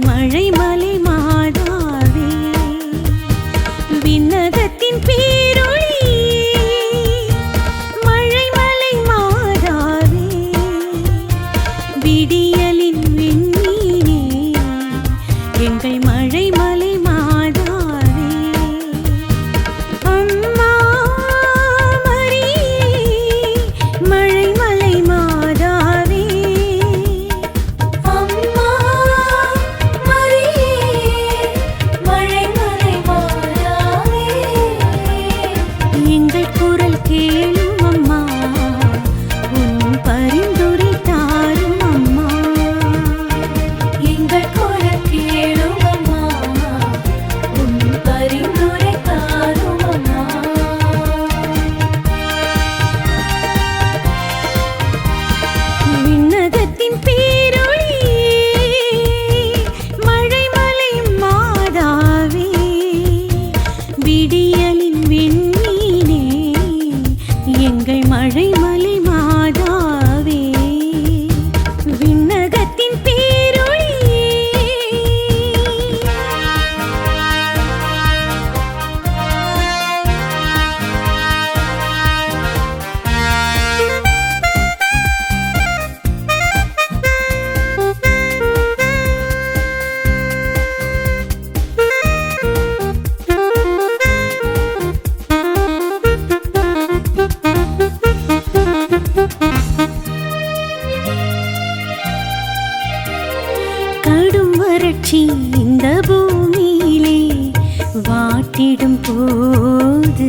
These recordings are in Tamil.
மழை கடும் இந்த பூமியிலே வாட்டிடும் போது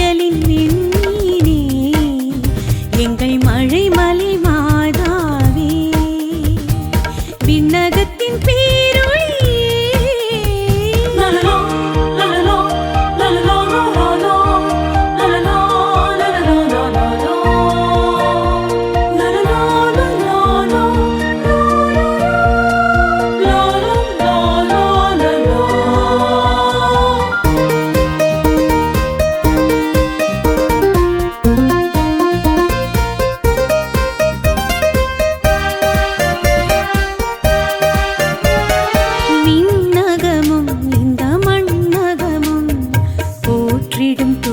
விடும்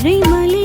மழை மலை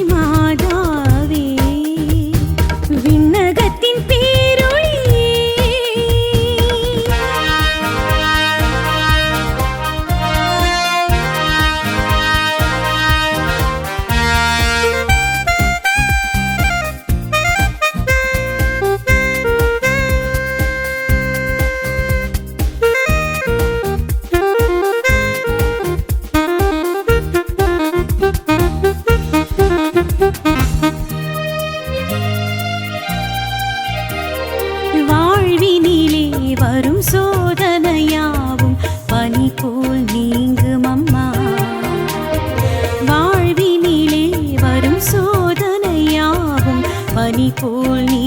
போல் நீங்கும்